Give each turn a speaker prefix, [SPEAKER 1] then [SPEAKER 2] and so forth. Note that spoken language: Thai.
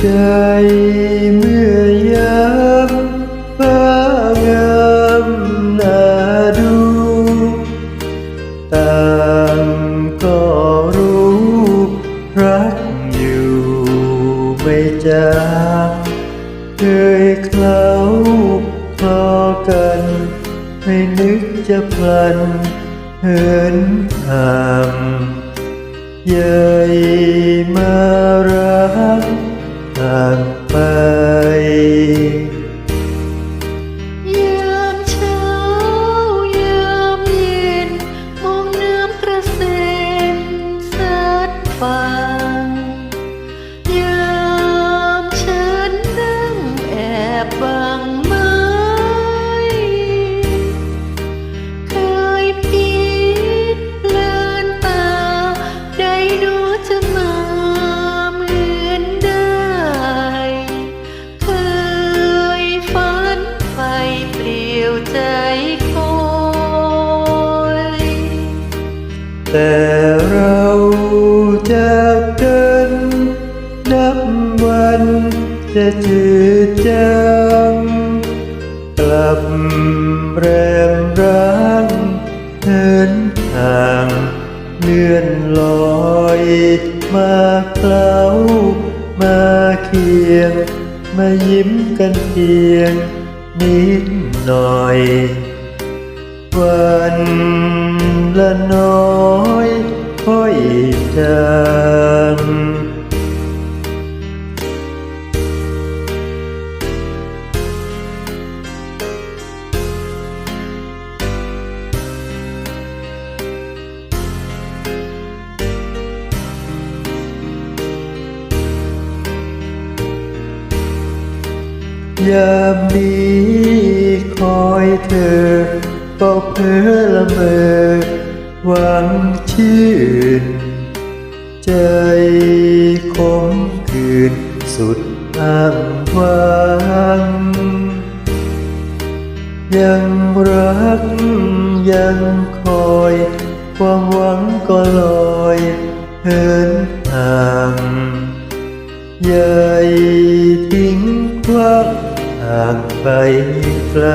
[SPEAKER 1] ใจเมื่อยามฟ้างามน่าดูต่างก็รู้รักอยู่ไม่จางเคยเคล้าคลอกันไม่นึกจะพลันเหินห่าง ย้ยมารักห่างไป แต่เราจากกันนับวันจะจืดจางกลับแรมร้างเหินห่างเลื่อนลอยมาเคล้ามาเคียง มายิ้มกันเพียงนิดหน่อย วันละน้อยค่อย จางยามนี้คอยเธอก็เพ้อละเมอหวัง ชื่น ใจคมคืนสุดอ้างว้างยังรักยังคอย ความหวังก็ลอยเหินห่างใหญ่ทิ้งควางห่างไปไกล